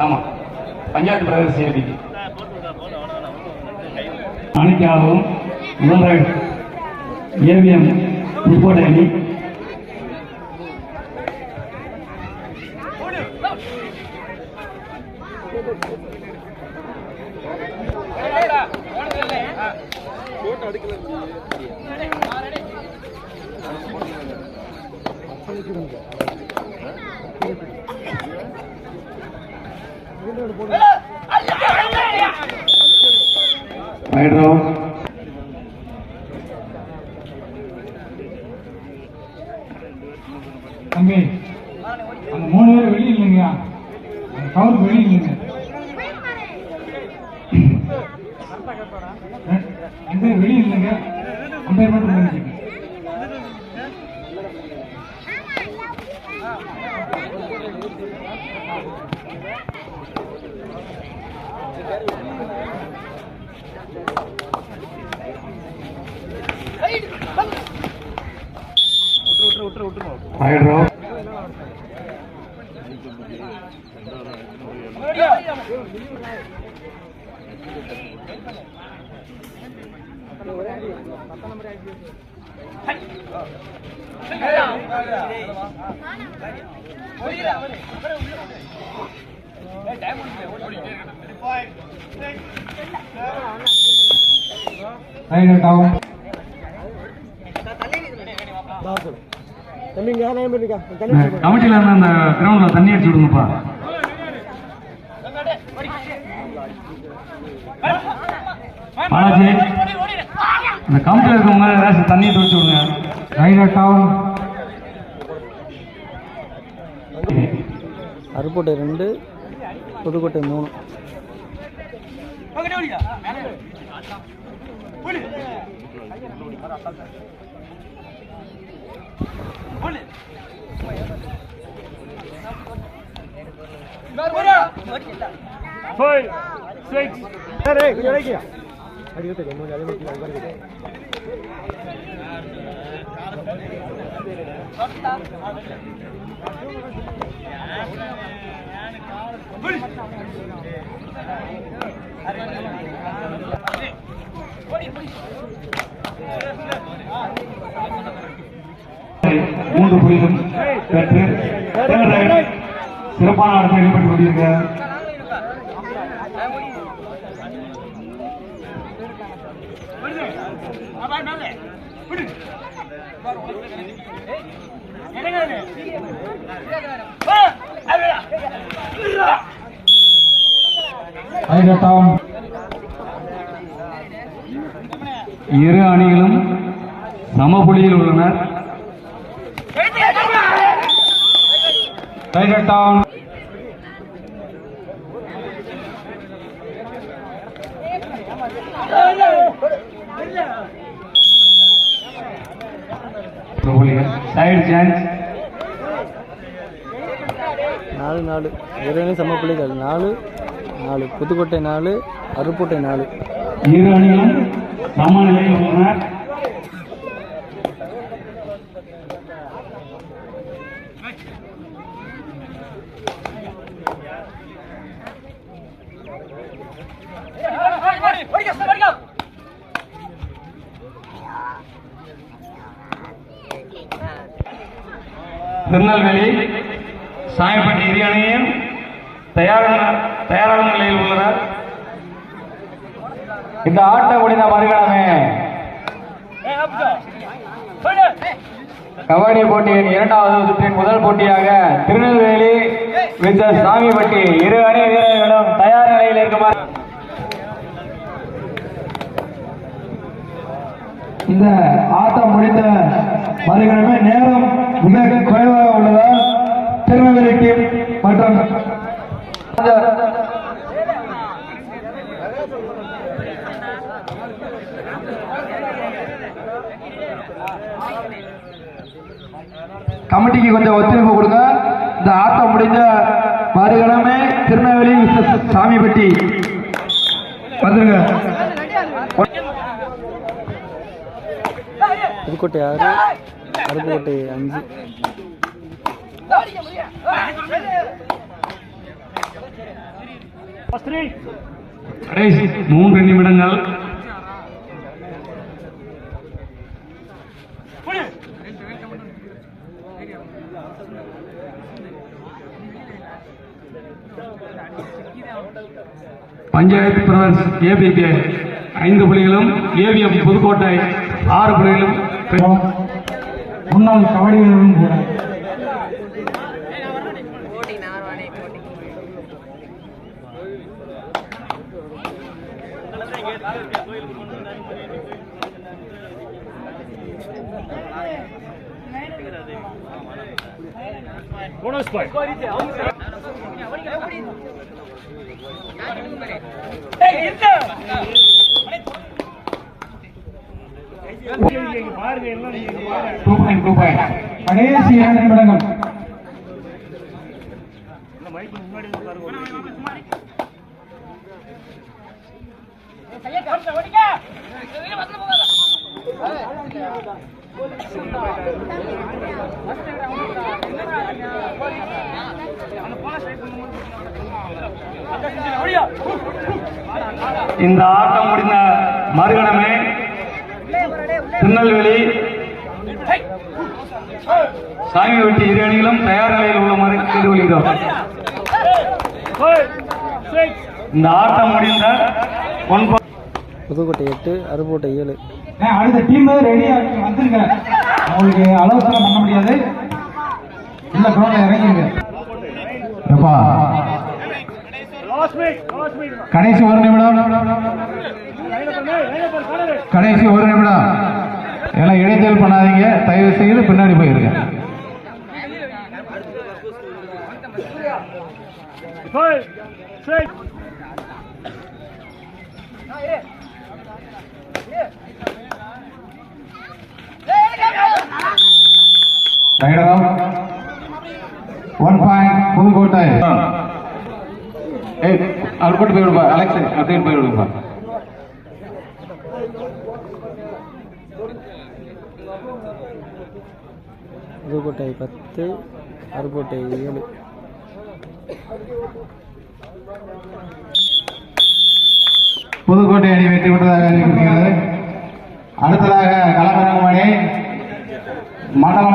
ஆமா. பஞ்சாயத்து பிரதேச சேர்ப்பிக்கு அனைத்தாகவும் முதல் ஏவிஎம் புதுக்கோட்டை அணி ரைட் ரவுண்ட் தம்பி அந்த மூணு பேர் வெளியே இல்லைங்க அந்த கவருக்கு வெளியே இல்லைங்க. பேர் வெளியே இல்லைங்க? அந்த பேர் மட்டும் நினைச்சுங்க ரைட் ரவுண்ட் ரைட் கமிட்டியில இருந்த அந்த கிரவுண்ட்ல தண்ணி அடிச்சு விடுங்கப்பா. பாலாஜி. அந்த கமிட்டியில் இருக்கவங்க ஏதாச்சும் தண்ணி தொழிச்சு விடுங்க. ரைட் டவுன் ரெண்டு புதுக்கோட்டை மூணு. மூன்று புள்ளிகள் பெற்று சிறப்பான ஆட்டத்தில் ஈடுபட்டு கொண்டிருக்கிறார் ரைட் டவுன் இரு அணிகளும் சமபுள்ளியில் உள்ளனர். டவுன். சைடு சான்ஸ் நாலு நாலு. இரண்டு சம புள்ளிகள் நாலு நாலு. புதுக்கோட்டை நாலு அருப்புக்கோட்டை நாலு. இரு அணிகளும் சம நிலையில் உள்ளனர். திருநெல்வேலி சாயப்பட்டி இரு அணியும் தயாரான தயாரான நிலையில் உள்ளனர். இந்த ஆட்டை முடிந்த மறுகணமே. கபடி போட்டியின் இரண்டாவது சுற்றின் முதல் போட்டியாக திருநெல்வேலி வித் சாமிப்பட்டி. இரு அணி வீரர்களிடம் தயார் நிலையில் இருக்குமாறு. இந்த ஆட்டம் முடிந்த மறுகணமே நேரம் மிக குறைவாக உள்ளதால் திருநெல்வேலி டீம் மற்றும் கமிட்டிக்கு கொஞ்சம் ஒத்துழைப்பு கொடுங்க. இந்த ஆட்டம் முடிந்த மறுகணமே திருநெல்வேலி சாமிப்பட்டி. வந்துருங்க. புதுக்கோட்டை ஆறு அருப்புக்கோட்டை அஞ்சு. கடைசி மூன்று நிமிடங்கள். பஞ்சாயத்து பிரதர்ஸ் ஏபிகே ஐந்து புள்ளிகளும் ஏவிஎம் புதுக்கோட்டை ஆறு புள்ளிகளும் முன்னாள் கபடி வீரரும் கூட. போனஸ் பாயிண்ட் டூ பாயிண்ட் கடைசி இரண்டு நிமிடங்கள். இந்த ஆட்டம் முடிந்த மறுகணமே திருநெல்வேலி. சாமி வெட்டி இரு அணிகளும் தயார் நிலையில் உள்ளமாறு கேட்டுக்கொள்கிறோம் இந்த ஆட்டம் முடிந்த ஒன்பது புதுக்கோட்டை எட்டு அருப்புக்கோட்டை ஏழு. அடுத்த டீம் ரெடியா வந்துருங்க. உங்களுக்கு ஆலோசனை பண்ண முடியாது. இல்ல கிரௌண்ட்ல இறங்கிருங்க. கடைசி ஒரு நிமிடம். கடைசி ஒரு நிமிடம். ஏன்னா இடைஞ்சல் பண்ணாதீங்க. தயவு செய்து பின்னாடி போயிருங்க ஒன் பாயிண்ட் புதுக்கோட்டை. ஏய் அவர் போட்டு போய் விடுப்பா அலெக்ஸ் அப்படின்னு போய் விடுப்பா புதுக்கோட்டை பத்து அருக்கோட்டை ஏழு. புதுக்கோட்டை அணி வெற்றி பெற்றதாக அறிவிக்கிறது அடுத்ததாக களமிறங்கும் அணி மண்டல